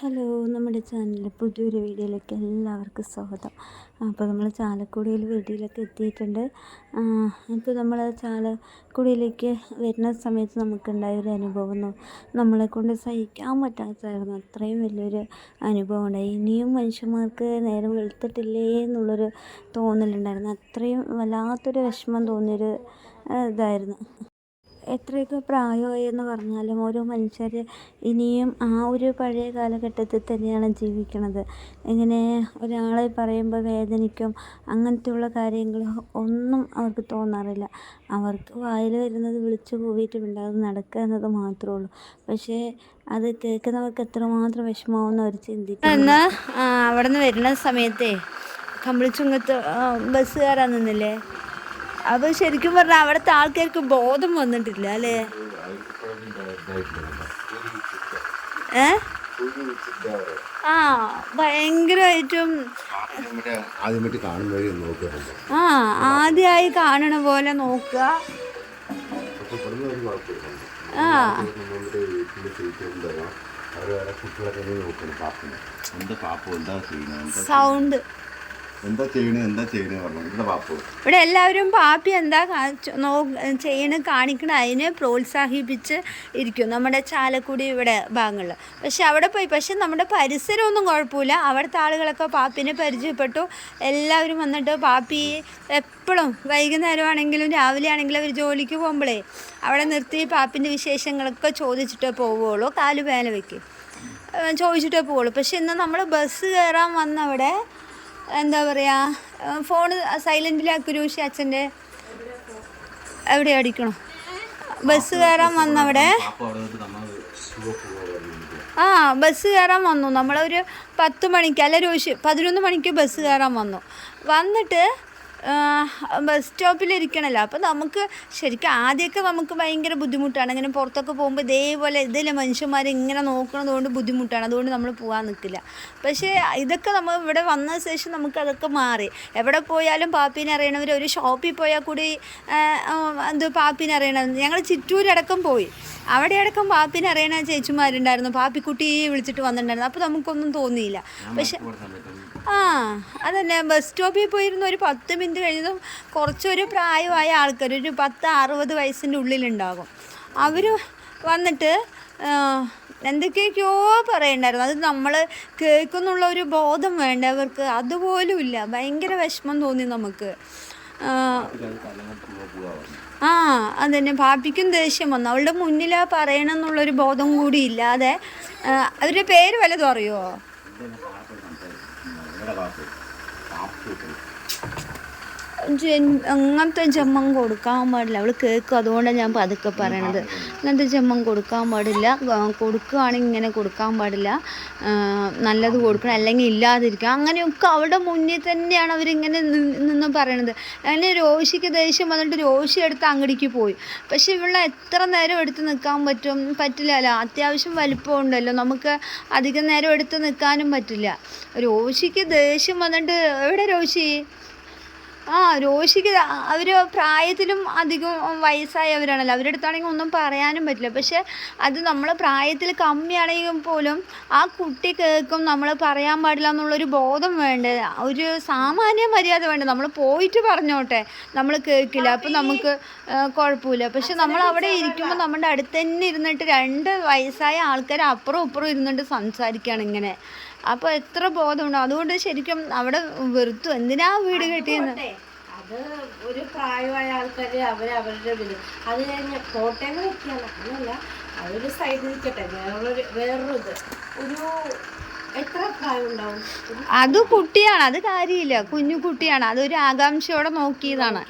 Hello നമ്മുടെ ചാനലിലെ പുതിയൊരു വീഡിയോയിലേക്ക് എല്ലാവർക്കും സ്വാഗതം. അപ്പോൾ നമ്മൾ ചാലക്കുടിയിൽ വീട്ടിലൊക്കെ എത്തിയിട്ടുണ്ട്. ഇപ്പോൾ നമ്മൾ ചാലക്കുടിയിലേക്ക് വരുന്ന സമയത്ത് നമുക്കുണ്ടായ ഒരു അനുഭവം നമ്മളെ കൊണ്ട് സഹിക്കാൻ പറ്റാത്തതായിരുന്നു. അത്രയും വലിയൊരു അനുഭവം ഉണ്ടായി ഇനിയും മനുഷ്യന്മാർക്ക് നേരം വെളുത്തിട്ടില്ലേ എന്നുള്ളൊരു തോന്നലുണ്ടായിരുന്നു. അത്രയും വല്ലാത്തൊരു വിഷമം തോന്നിയൊരു ഇതായിരുന്നു. എത്രയൊക്കെ പ്രായമായി എന്ന് പറഞ്ഞാലും ഓരോ മനുഷ്യർ ഇനിയും ആ ഒരു പഴയ കാലഘട്ടത്തിൽ തന്നെയാണ് ജീവിക്കണത്. ഇങ്ങനെ ഒരാളെ പറയുമ്പോൾ വേദനിക്കും അങ്ങനത്തെയുള്ള കാര്യങ്ങൾ ഒന്നും അവർക്ക് തോന്നാറില്ല. അവർക്ക് വായിൽ വരുന്നത് വിളിച്ചു കൂവിയിട്ട് മിണ്ടാതെ നടക്കുക എന്നത് മാത്രമേ ഉള്ളൂ. പക്ഷേ അത് കേൾക്കുന്നവർക്ക് എത്രമാത്രം വിഷമമാവുമെന്ന് അവർ ചിന്തിക്കും. അവിടെ നിന്ന് വരുന്ന സമയത്തേ കമ്പിളിച്ചുങ്കത്ത് ബസ് കയറാൻ നിന്നില്ലേ? അപ്പോൾ ശരിക്കും പറഞ്ഞാൽ അവിടുത്തെ ആൾക്കാർക്ക് ബോധം വന്നിട്ടില്ല അല്ലേ? ഏ? ആ ഭയങ്കരമായിട്ടും ആ ആദ്യമായി കാണണ പോലെ നോക്കുക. ആ. സൗണ്ട്. എന്താ ചെയ്യണേ എന്താ ചെയ്യണേ പറഞ്ഞു. ഇവിടെ ഇവിടെ എല്ലാവരും പാപ്പി എന്താ ചെയ്യണ കാണിക്കണ അതിനെ പ്രോത്സാഹിപ്പിച്ച് ഇരിക്കും. നമ്മുടെ ചാലക്കുടി ഇവിടെ ഭാഗങ്ങളിൽ പക്ഷെ അവിടെ പോയി പക്ഷെ നമ്മുടെ പരിസരമൊന്നും കുഴപ്പമില്ല. അവിടുത്തെ ആളുകളൊക്കെ പാപ്പിനെ പരിചയപ്പെട്ടു. എല്ലാവരും വന്നിട്ട് പാപ്പി എപ്പോഴും വൈകുന്നേരമാണെങ്കിലും രാവിലെ ആണെങ്കിലും അവർ ജോലിക്ക് പോകുമ്പോഴേ അവിടെ നിർത്തി പാപ്പിന്റെ വിശേഷങ്ങളൊക്കെ ചോദിച്ചിട്ടേ പോവുകയുള്ളൂ. കാൽ വേല വയ്ക്കും. ചോദിച്ചിട്ടേ പോവുള്ളൂ. പക്ഷെ ഇന്ന് നമ്മൾ ബസ് കയറാൻ വന്നവിടെ എന്താ പറയുക ഫോൺ സൈലന്റിലാക്കി രൂഷി അച്ഛന്റെ എവിടെ അടിക്കണം? ബസ് കയറാൻ വന്നവിടെ ആ ബസ് കയറാൻ വന്നു. നമ്മളൊരു പത്ത് മണിക്ക് അല്ല രൂഷി പതിനൊന്ന് മണിക്ക് ബസ് കയറാൻ വന്നു. വന്നിട്ട് ബസ് സ്റ്റോപ്പിലിരിക്കണല്ലോ. അപ്പോൾ നമുക്ക് ശരിക്കും ആദ്യമൊക്കെ നമുക്ക് ഭയങ്കര ബുദ്ധിമുട്ടാണ്. അങ്ങനെ പുറത്തൊക്കെ പോകുമ്പോൾ ഇതേപോലെ ഇതിലെ മനുഷ്യന്മാർ ഇങ്ങനെ നോക്കണത് കൊണ്ട് ബുദ്ധിമുട്ടാണ്. അതുകൊണ്ട് നമ്മൾ പോകാൻ നിൽക്കില്ല പക്ഷേ ഇതൊക്കെ നമ്മൾ ഇവിടെ വന്ന ശേഷം നമുക്ക് അതൊക്കെ മാറി. എവിടെ പോയാലും പാപ്പീനെ അറിയണവർ ഒരു ഷോപ്പിൽ പോയാൽ കൂടി എന്ത് പാപ്പീനെ അറിയണം ഞങ്ങൾ ചിറ്റൂരടക്കം പോയി. അവിടെ അടക്കം പാപ്പിനെ അറിയണ ചേച്ചിമാരുണ്ടായിരുന്നു. പാപ്പിക്കുട്ടി വിളിച്ചിട്ട് വന്നിട്ടുണ്ടായിരുന്നു. അപ്പോൾ നമുക്കൊന്നും തോന്നിയില്ല. പക്ഷെ ആ അതന്നെ. ബസ് സ്റ്റോപ്പിൽ പോയിരുന്ന ഒരു പത്ത് മിനിറ്റ് കഴിഞ്ഞതും കുറച്ചൊരു പ്രായമായ ആൾക്കാർ ഒരു പത്ത് അറുപത് വയസ്സിന്റെ ഉള്ളിലുണ്ടാകും. അവർ വന്നിട്ട് എന്തൊക്കെയൊക്കെയോ പറയണ്ടായിരുന്നു. അത് നമ്മൾ കേൾക്കുന്നുള്ള ഒരു ബോധം വേണ്ട അവർക്ക്? അതുപോലും ഇല്ല. ഭയങ്കര വിഷമം തോന്നി നമുക്ക്. ആ, അതന്നെ. പാപ്പിക്കും ദേഷ്യം വന്നു. അവളുടെ മുന്നിലാ പറയണമെന്നുള്ളൊരു ബോധം കൂടി ഇല്ലാതെ അവരുടെ പേര് വല്ലതും അറിയുമോ പാപ്പു പാപ്പു ജെ- അങ്ങനത്തെ ജമ്മം കൊടുക്കാൻ പാടില്ല. അവൾ കേൾക്കും. അതുകൊണ്ടാണ് ഞാൻ പതുക്കെ പറയണത്. അങ്ങനത്തെ ജമ്മം കൊടുക്കാൻ പാടില്ല. കൊടുക്കുകയാണെങ്കിൽ ഇങ്ങനെ കൊടുക്കാൻ പാടില്ല. നല്ലത് കൊടുക്കണം. അല്ലെങ്കിൽ ഇല്ലാതിരിക്കണം. അങ്ങനെയൊക്കെ അവളുടെ മുന്നിൽ തന്നെയാണ് അവരിങ്ങനെ നിന്ന് പറയണത്. അങ്ങനെ രോശിക്ക് ദേഷ്യം വന്നിട്ട് രോശി എടുത്ത് അങ്ങടിക്ക് പോയി. പക്ഷെ ഇവളെ എത്ര നേരം എടുത്ത് നിൽക്കാൻ പറ്റും? പറ്റില്ലല്ലോ അത്യാവശ്യം വലിപ്പം ഉണ്ടല്ലോ നമുക്ക് അധികം നേരം എടുത്ത് നിൽക്കാനും പറ്റില്ല. രോശിക്ക് ദേഷ്യം വന്നിട്ട് എവിടെ രോഷി ആ രോഷിക്ക് അവർ പ്രായത്തിലും അധികം വയസ്സായവരാണല്ലോ. അവരുടെ അടുത്താണെങ്കിൽ ഒന്നും പറയാനും പറ്റില്ല. പക്ഷെ അത് നമ്മൾ പ്രായത്തിൽ കമ്മിയാണെങ്കിൽ പോലും ആ കുട്ടി കേൾക്കും നമ്മൾ പറയാൻ പാടില്ല എന്നുള്ളൊരു ബോധം വേണ്ടേ? ഒരു സാമാന്യ മര്യാദ വേണ്ട? നമ്മൾ പോയിട്ട് പറഞ്ഞോട്ടെ. നമ്മൾ കേൾക്കില്ല. അപ്പം നമുക്ക് കുഴപ്പമില്ല. പക്ഷെ നമ്മൾ അവിടെ ഇരിക്കുമ്പോൾ നമ്മുടെ അടുത്ത് തന്നെ ഇരുന്നിട്ട് രണ്ട് വയസ്സായ ആൾക്കാർ അപ്പുറം ഇപ്പുറം ഇരുന്നിട്ട് സംസാരിക്കുകയാണ് ഇങ്ങനെ. അപ്പോൾ എത്ര ബോധമുണ്ടോ? അതുകൊണ്ട് ശരിക്കും അവിടെ വെറുത്തു. എന്തിനാ വീട് കെട്ടിയെന്ന്? അത് ഒരു പ്രായമായ ആൾക്കാർ അവർ അവരുടെ ഇതിൽ അത് കഴിഞ്ഞ് കോട്ടയം വെക്കുകയാണ് അങ്ങനല്ല. അതൊരു സൈഡിൽ നിൽക്കട്ടെ വേറൊരു വേറൊരു ഇത്. ഒരു എത്ര പ്രായമുണ്ടാവും അത് കുട്ടിയാണ്. അത് കാര്യമില്ല. കുഞ്ഞു കുട്ടിയാണ്. അതൊരു ആകാംക്ഷയോടെ നോക്കിയതാണ്.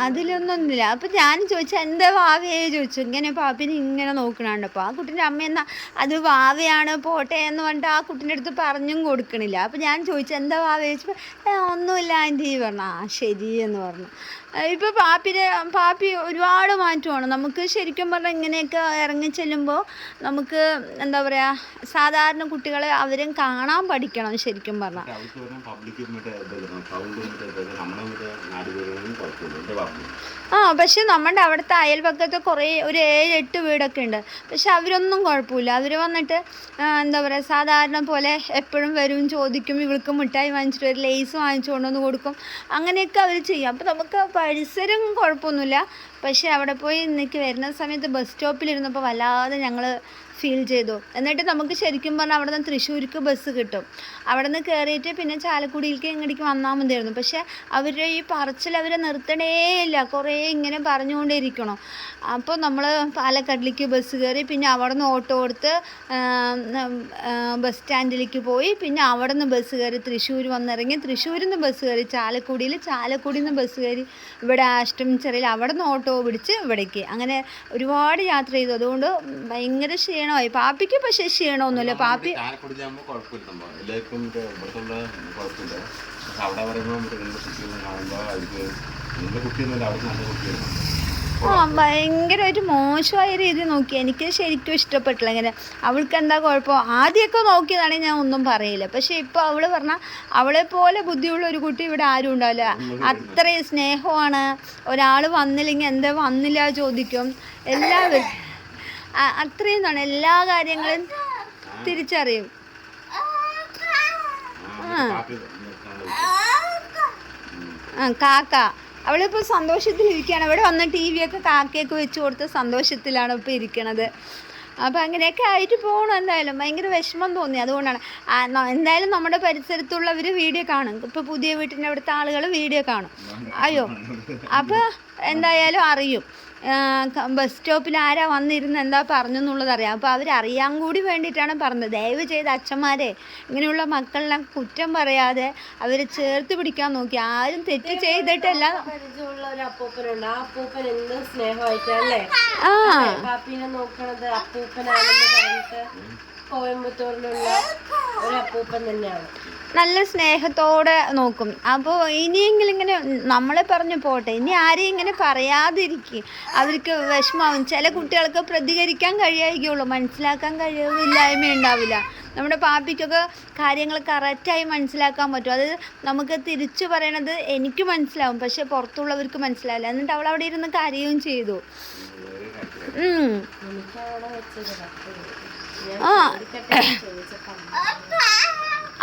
അതിലൊന്നൊന്നുമില്ല. അപ്പം ഞാൻ ചോദിച്ചാൽ എന്താ വാവയെ ചോദിച്ചു. ഇങ്ങനെ പാപ്പിനെ ഇങ്ങനെ നോക്കണാണ്ടപ്പോൾ ആ കുട്ടീന്റെ അമ്മ എന്നാ അത് വാവയാണ് പോട്ടെ എന്ന് പറഞ്ഞിട്ട് ആ കുട്ടീന്റെ അടുത്ത് പറഞ്ഞും കൊടുക്കണില്ല. അപ്പം ഞാൻ ചോദിച്ചു എന്താ വാവ ചോദിച്ചപ്പോൾ "ഏ, ഒന്നുമില്ല ആന്റി പറഞ്ഞു. ആ ശരി എന്ന് പറഞ്ഞു. ഇപ്പോൾ പാപ്പിനെ പാപ്പി ഒരുപാട് മാറ്റമാണ്. നമുക്ക് ശരിക്കും പറഞ്ഞാൽ ഇങ്ങനെയൊക്കെ ഇറങ്ങി ചെല്ലുമ്പോൾ നമുക്ക് എന്താ പറയുക സാധാരണ കുട്ടികളെ അവരും കാണാൻ പഠിക്കണം ശരിക്കും പറഞ്ഞാൽ ആ പക്ഷെ നമ്മുടെ അവിടുത്തെ അയൽപക്കത്ത് കുറേ ഒരു ഏഴ് എട്ട് വീടൊക്കെ ഉണ്ട്. പക്ഷെ അവരൊന്നും കുഴപ്പമില്ല. അവർ വന്നിട്ട് എന്താ പറയുക സാധാരണ പോലെ എപ്പോഴും വരും ചോദിക്കും ഇവൾക്ക് മിഠായി വാങ്ങിച്ചിട്ട് ഒരു ലേസ് വാങ്ങിച്ചു കൊണ്ടുവന്ന് കൊടുക്കും. അങ്ങനെയൊക്കെ അവർ ചെയ്യും. അപ്പോൾ നമുക്ക് പരിസരം കുഴപ്പമൊന്നുമില്ല. പക്ഷേ അവിടെ പോയി ഇന്നേക്ക് വരുന്ന സമയത്ത് ബസ് സ്റ്റോപ്പിലിരുന്നപ്പോൾ വല്ലാതെ ഞങ്ങൾ ഫീൽ ചെയ്തു. എന്നിട്ട് നമുക്ക് ശരിക്കും പറഞ്ഞാൽ അവിടെ നിന്ന് തൃശ്ശൂർക്ക് ബസ് കിട്ടും. അവിടെ നിന്ന് കയറിയിട്ട് പിന്നെ ചാലക്കുടിയിലേക്ക് ഇങ്ങോട്ടേക്ക് വന്നാൽ മതിയായിരുന്നു. പക്ഷേ അവരുടെ ഈ പറച്ചിൽ അവരെ നിർത്തണേ ഇല്ല. കുറേ ഇങ്ങനെ പറഞ്ഞുകൊണ്ടേയിരിക്കണം അപ്പോൾ നമ്മൾ പാലക്കാട്ടിലേക്ക് ബസ് കയറി പിന്നെ അവിടെ നിന്ന് ഓട്ടോ കൊടുത്ത് ബസ് സ്റ്റാൻഡിലേക്ക് പോയി. പിന്നെ അവിടെ നിന്ന് ബസ് കയറി തൃശ്ശൂർ വന്നിറങ്ങി. തൃശ്ശൂരിൽ നിന്ന് ബസ് കയറി ചാലക്കുടിയിൽ ചാലക്കുടിയിൽ നിന്ന് ബസ് കയറി ഇവിടെ ആഷ്ടമിച്ചറിയിൽ അവിടെ നിന്ന് ഓട്ടോ പിടിച്ച് ഇവിടേക്ക്. അങ്ങനെ ഒരുപാട് യാത്ര ചെയ്തു. അതുകൊണ്ട് ഭയങ്കര ക്ഷീണമായി. പാപ്പിക്ക് പക്ഷേ ക്ഷീണമൊന്നുമില്ല. പാപ്പി എല്ലാവർക്കും മറ്റേ ഇവിടുത്തുള്ള കുഴപ്പമില്ല. പക്ഷെ അവിടെ പറയുമ്പോൾ നിങ്ങളുടെ കുട്ടിയൊന്നും കാണുമ്പോൾ അവർക്ക് നിങ്ങളുടെ കുട്ടിയൊന്നുമില്ല അവിടെ നല്ല കുട്ടിയാണ് ആ ഒരു മോശമായ രീതി നോക്കി. എനിക്ക് ശരിക്കും ഇഷ്ടപ്പെട്ടില്ല ഇങ്ങനെ. അവൾക്ക് എന്താ കുഴപ്പം? ആദ്യമൊക്കെ നോക്കിയതാണെങ്കിൽ ഞാൻ ഒന്നും പറയില്ല. പക്ഷെ ഇപ്പോൾ അവൾ പറഞ്ഞാൽ അവളെ പോലെ ബുദ്ധിയുള്ള ഒരു കുട്ടി ഇവിടെ ആരും ഉണ്ടാവില്ല. അത്രയും സ്നേഹമാണ്. ഒരാൾ വന്നില്ലെങ്കിൽ എന്താ വന്നില്ല ചോദിക്കും. എല്ലാവരും. അത്രയും എന്താണ് എല്ലാ കാര്യങ്ങളും തിരിച്ചറിയും. ആ. കാക്ക. അവളിപ്പോൾ സന്തോഷത്തിലിരിക്കുകയാണ്. അവിടെ വന്ന് ടി വി ഒക്കെ കാക്കയൊക്കെ വെച്ച് കൊടുത്ത് സന്തോഷത്തിലാണ് ഇപ്പോൾ ഇരിക്കണത്. അപ്പോൾ അങ്ങനെയൊക്കെ ആയിട്ട് പോകണം എന്തായാലും. ഭയങ്കര വിഷമം തോന്നി. അതുകൊണ്ടാണ്. എന്തായാലും നമ്മുടെ പരിസരത്തുള്ളവർ വീഡിയോ കാണും. ഇപ്പോൾ പുതിയ വീട്ടിന്റെ അവിടുത്തെ ആളുകൾ വീഡിയോ കാണും. അയ്യോ. അപ്പോൾ എന്തായാലും അറിയും. ബസ് സ്റ്റോപ്പിൽ ആരാ വന്നിരുന്ന് എന്താ പറഞ്ഞു എന്നുള്ളത് അറിയാം അപ്പോൾ അവരറിയാൻ കൂടി വേണ്ടിയിട്ടാണ് പറഞ്ഞത്. ദയവ് ചെയ്ത് അച്ഛന്മാരെ ഇങ്ങനെയുള്ള മക്കളെല്ലാം കുറ്റം പറയാതെ അവരെ ചേർത്ത് പിടിക്കാൻ നോക്കി. ആരും തെറ്റ് ചെയ്തിട്ടല്ല. ആ കോയമ്പത്തൂരിലുള്ള ഒരു അപ്പൂപ്പൻ തന്നെയാണ്. നല്ല സ്നേഹത്തോടെ നോക്കും. അപ്പോൾ ഇനിയെങ്കിലും ഇങ്ങനെ നമ്മളെ പറഞ്ഞു പോട്ടെ. ഇനി ആരെയും ഇങ്ങനെ പറയാതിരിക്കും. അവർക്ക് വിഷമാവും. ചില കുട്ടികൾക്ക് പ്രതികരിക്കാൻ കഴിയായിരിക്കുള്ളൂ. മനസ്സിലാക്കാൻ കഴിവില്ലായ്മ ഉണ്ടാവില്ല. നമ്മുടെ പാപ്പിക്കൊക്കെ കാര്യങ്ങൾ കറക്റ്റായി മനസ്സിലാക്കാൻ പറ്റും. അത് നമുക്ക് തിരിച്ചു പറയണത് എനിക്ക് മനസ്സിലാവും. പക്ഷെ പുറത്തുള്ളവർക്ക് മനസ്സിലാവില്ല. എന്നിട്ട് അവൾ അവിടെ ഇരുന്ന് കരയുകയും ചെയ്തു. ആ.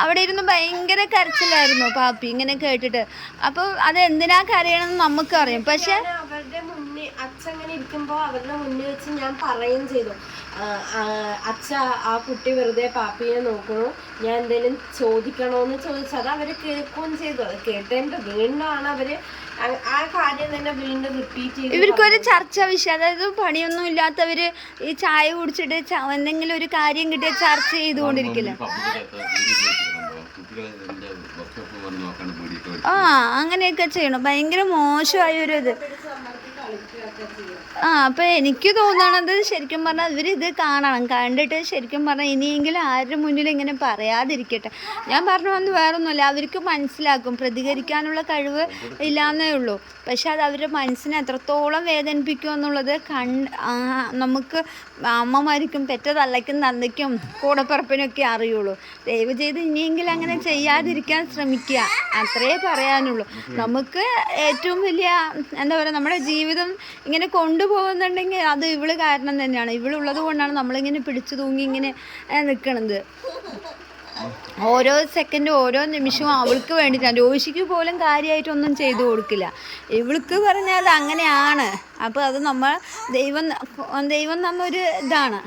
അവിടെ ഇരുന്ന് ഭയങ്കര കരച്ചിലായിരുന്നു പാപ്പി ഇങ്ങനെ കേട്ടിട്ട്. അപ്പോൾ അത് എന്തിനാ കരയണമെന്ന് നമുക്കറിയാം പക്ഷെ അവരുടെ മുന്നിൽ അച്ഛൻ അങ്ങനെ ഇരിക്കുമ്പോ അവരുടെ മുന്നിൽ വെച്ച് ഞാൻ പറയുകയും ചെയ്തു. അച്ഛ ആ കുട്ടി വെറുതെ പാപ്പിയെ നോക്കണു ഞാൻ എന്തെങ്കിലും ചോദിക്കണോന്ന് ചോദിച്ചത് അവർ കേൾക്കുകയും ചെയ്തു. അത് കേട്ടതിന്റെ വീണ്ടും ആണ് അവർ ആ- ആ കാര്യം തന്നെ വീണ്ടും റിപ്പീറ്റ് ചെയ്തു ഇവർക്കൊരു ചർച്ച വിഷയം. അതായത് പണിയൊന്നും ഇല്ലാത്തവര് ഈ ചായ കുടിച്ചിട്ട് എന്തെങ്കിലും ഒരു കാര്യം കിട്ടിയ ചർച്ച ചെയ്തുകൊണ്ടിരിക്കില്ല? ആ അങ്ങനെയൊക്കെ ചെയ്യണം. ഭയങ്കര മോശമായ ഒരു ഇത് ആ അപ്പം എനിക്ക് തോന്നണത് ശരിക്കും പറഞ്ഞാൽ ഇവർ ഇത് കാണണം. കണ്ടിട്ട് ശരിക്കും പറഞ്ഞാൽ ഇനിയെങ്കിലും ആരുടെ മുന്നിൽ ഇങ്ങനെ പറയാതിരിക്കട്ടെ. ഞാൻ പറഞ്ഞു വന്ന് വേറൊന്നുമില്ല. അവർക്ക് മനസ്സിലാക്കും. പ്രതികരിക്കാനുള്ള കഴിവ് ഇല്ലാന്നേ ഉള്ളൂ. പക്ഷെ അത് അവരുടെ മനസ്സിനെ എത്രത്തോളം വേദനിപ്പിക്കും എന്നുള്ളത് കണ്ട് നമുക്ക് അമ്മമാർക്കും പെറ്റ തള്ളയ്ക്കും തന്തയ്ക്കും കൂടപ്പിറപ്പിനൊക്കെ അറിയുള്ളൂ. ദയവ് ചെയ്ത് ഇനിയെങ്കിലും അങ്ങനെ ചെയ്യാതിരിക്കാൻ ശ്രമിക്കുക. അത്രേ പറയാനുള്ളൂ. നമുക്ക് ഏറ്റവും വലിയ എന്താ പറയുക നമ്മുടെ ജീവിതം ഇങ്ങനെ കൊണ്ടുപോകുന്നുണ്ടെങ്കിൽ അത് ഇവൾ കാരണം തന്നെയാണ്. ഇവളുള്ളത് കൊണ്ടാണ് നമ്മളിങ്ങനെ പിടിച്ചു തൂങ്ങി ഇങ്ങനെ നിൽക്കണത് ഓരോ സെക്കൻഡും ഓരോ നിമിഷവും അവൾക്ക് വേണ്ടിയിട്ടാണ് രോഷിക്ക് പോലും കാര്യമായിട്ടൊന്നും ചെയ്തു കൊടുക്കില്ല. ഇവൾക്ക് പറഞ്ഞാൽ അങ്ങനെയാണ്. അപ്പോൾ അത് നമ്മൾ ദൈവം ദൈവം തന്നൊരു ഇതാണ്.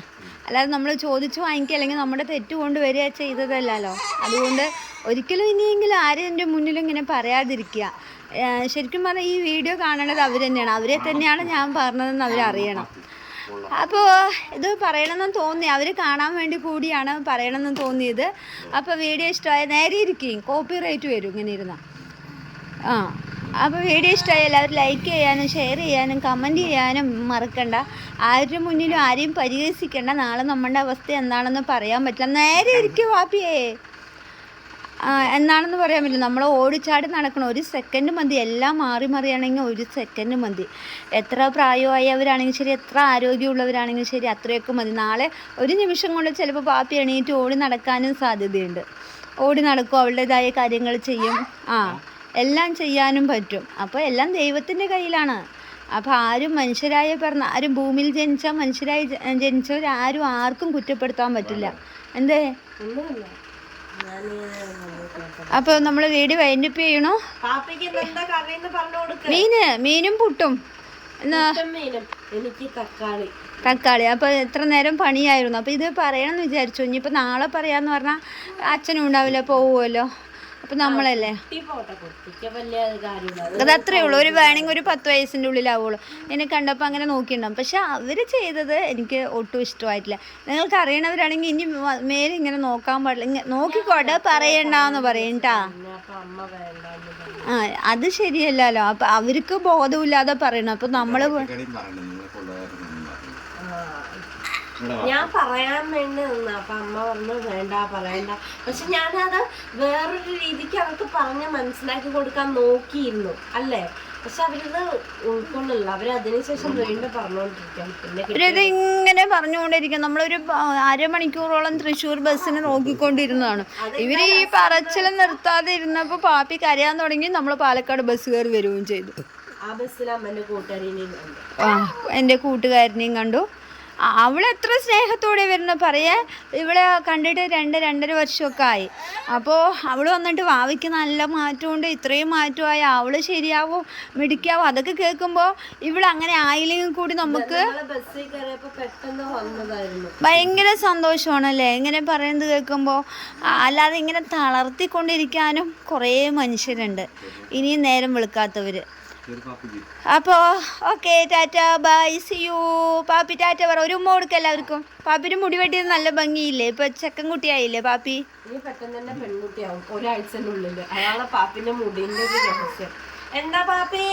അല്ലാതെ നമ്മൾ ചോദിച്ചു വാങ്ങിക്കുക അല്ലെങ്കിൽ നമ്മുടെ തെറ്റ് കൊണ്ട് വരിക ചെയ്തതല്ലല്ലോ. അതുകൊണ്ട് ഒരിക്കലും ഇനിയെങ്കിലും ആരും എന്റെ മുന്നിലും ഇങ്ങനെ പറയാതിരിക്കുക. ശരിക്കും പറഞ്ഞാൽ ഈ വീഡിയോ കാണേണ്ടത് അവർ തന്നെയാണ്. അവരെ തന്നെയാണ് ഞാൻ പറഞ്ഞതെന്ന് അവരറിയണം അപ്പോൾ ഇത് പറയണമെന്ന് തോന്നി. അവർ കാണാൻ വേണ്ടി കൂടിയാണ് പറയണമെന്ന് തോന്നിയത്. അപ്പോൾ വീഡിയോ ഇഷ്ടമായ നേരെ ഇരിക്കുകയും കോപ്പി റേറ്റ് വരും ഇങ്ങനെ ഇരുന്ന. ആ അപ്പോൾ വീഡിയോ ഇഷ്ടമായി എല്ലാവരും ലൈക്ക് ചെയ്യാനും ഷെയർ ചെയ്യാനും കമന്റ് ചെയ്യാനും മറക്കണ്ട. ആരുടെ മുന്നിലും ആരെയും പരിഹസിക്കേണ്ട. നാളെ നമ്മുടെ അവസ്ഥ എന്താണെന്ന് പറയാൻ പറ്റില്ല. നേരെ ഇരിക്കും വാപ്പിയേ. എന്നാണെന്ന് പറയാൻ പറ്റില്ല. നമ്മൾ ഓടിച്ചാടി നടക്കണം ഒരു സെക്കൻഡ് മതി എല്ലാം മാറി മറിയാണെങ്കിൽ ഒരു സെക്കൻഡ് മതി എത്ര പ്രായമായവരാണെങ്കിലും ശരി എത്ര ആരോഗ്യമുള്ളവരാണെങ്കിലും ശരി അത്രയൊക്കെ മതി. നാളെ ഒരു നിമിഷം കൊണ്ട് ചിലപ്പോൾ പാപ്പി എണീറ്റ് ഓടി നടക്കാനും സാധ്യതയുണ്ട്. ഓടി നടക്കും അവളുടേതായ കാര്യങ്ങൾ ചെയ്യും. ആ എല്ലാം ചെയ്യാനും പറ്റും. അപ്പോൾ എല്ലാം ദൈവത്തിന്റെ കയ്യിലാണ്. അപ്പോൾ ആരും മനുഷ്യരായ പറഞ്ഞ ആരും ഭൂമിയിൽ ജനിച്ച മനുഷ്യരായി ജനിച്ചവർ ആരും ആർക്കും കുറ്റപ്പെടുത്താൻ പറ്റില്ല. എന്തേ? അപ്പോൾ നമ്മൾ വീഡിയോ വൈൻഡപ്പ് ചെയ്യണോ? മീന് മീനും പുട്ടും. തക്കാളി. അപ്പോൾ എത്ര നേരം പണിയായിരുന്നു? അപ്പോൾ ഇത് പറയണമെന്ന് വിചാരിച്ചു. ഇനിയിപ്പോൾ നാളെ പറയാന്ന് പറഞ്ഞാ അച്ഛനും ഉണ്ടാവില്ല പോവുമല്ലോ അപ്പോൾ നമ്മളല്ലേ? കുട്ടി പോട്ടെ കുട്ടിക്ക് വലിയ കാര്യമില്ല അത് അത് അത്രേ ഉള്ളൂ. ഒരു വേണമെങ്കിൽ ഒരു പത്ത് വയസ്സിന്റെ ഉള്ളിലാവുള്ളൂ. എന്നെ കണ്ടപ്പോൾ അങ്ങനെ നോക്കിയിട്ടുണ്ടാവും പക്ഷെ അവർ ചെയ്തത് എനിക്ക് ഒട്ടും ഇഷ്ടമായിട്ടില്ല. നിങ്ങൾക്ക് അറിയണവരാണെങ്കിൽ ഇനി മേലെ ഇങ്ങനെ നോക്കാൻ പാടില്ല. നോക്കിക്കോട്ടെ പറയണ്ടെന്ന് പറയണ്ടാ അപ്പൊ ആ അത് ശരിയല്ലല്ലോ. അപ്പം അവർക്ക് ബോധമില്ലാതെ പറയണം. അപ്പം നമ്മൾ ഒറ്റക്കടി പറയണ്ട നിങ്ങൾക്കുള്ളതായിരുന്നു ആ. ഞാൻ പറയാൻ വേണ്ടി നിന്ന. അപ്പൊ അമ്മ പറഞ്ഞു വേണ്ട പറയണ്ട. പക്ഷെ ഞാനത് വേറൊരു രീതിക്ക് അവർക്ക് പറഞ്ഞ് മനസ്സിലാക്കി കൊടുക്കാൻ നോക്കിയിരുന്നു അല്ലേ? പക്ഷെ അവരിത് ഉൾക്കൊള്ളില്ല. അവർ അതിനുശേഷം വീണ്ടും പറഞ്ഞുകൊണ്ടിരിക്കാം പിന്നെ ഇങ്ങനെ പറഞ്ഞുകൊണ്ടിരിക്കും നമ്മളൊരു അരമണിക്കൂറോളം തൃശ്ശൂർ ബസ്സിന് നോക്കിക്കൊണ്ടിരുന്നതാണ്. ഇവർ ഈ പറച്ചിൽ നിർത്താതെ ഇരുന്നപ്പോൾ പാപ്പി കരയാൻ തുടങ്ങി. നമ്മൾ പാലക്കാട് ബസ് കയറി വരികയും ചെയ്തു. ആ ബസ്സിൽ കൂട്ടുകാരിനെയും കണ്ടു. ആ എന്റെ കൂട്ടുകാരനെയും കണ്ടു. അവളെത്ര സ്നേഹത്തോടെ വരുന്ന. പറയാ ഇവളെ കണ്ടിട്ട് രണ്ട് രണ്ടര വർഷമൊക്കെ ആയി അപ്പോൾ അവൾ വന്നിട്ട് വാവിക്ക് നല്ല മാറ്റമുണ്ട് ഇത്രയും മാറ്റമായി. അവൾ ശരിയാവും മിടിക്കാവും അതൊക്കെ കേൾക്കുമ്പോൾ ഇവൾ അങ്ങനെ ആയില്ലെങ്കിൽ കൂടി നമുക്ക് ഭയങ്കര സന്തോഷമാണല്ലേ? ഇങ്ങനെ പറയുന്നത് കേൾക്കുമ്പോൾ അല്ലാതെ ഇങ്ങനെ തളർത്തിക്കൊണ്ടിരിക്കാനും കുറേ മനുഷ്യരുണ്ട്. ഇനിയും നേരം വെളുക്കാത്തവർ അപ്പോൾ okay tata bye see you. Pappi tata പറ ഒരു ഉമ്മ കൊടുക്ക എല്ലാവർക്കും. പാപ്പിന് മുടി വെട്ടിയത് നല്ല ഭംഗിയില്ലേ? ഇപ്പൊ ചെക്കൻ കുട്ടിയായില്ലേ പാപ്പി പെട്ടെന്ന് തന്നെ പെൺകുട്ടിയാവും ഒരാഴ്ചനുള്ളിൽ അയാളെ പാപ്പിന്റെ മുടിന്റെ ഒരു രഹസ്യം. എന്താ പാപ്പി?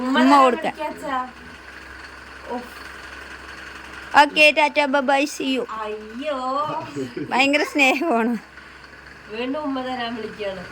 ഉമ്മ കൊടുക്ക. Okay tata bye see you. അയ്യോ. ഭയങ്കര സ്നേഹമാണ്. വീണ്ടും ഉമ്മ തരാൻ വിളിക്കാണ്.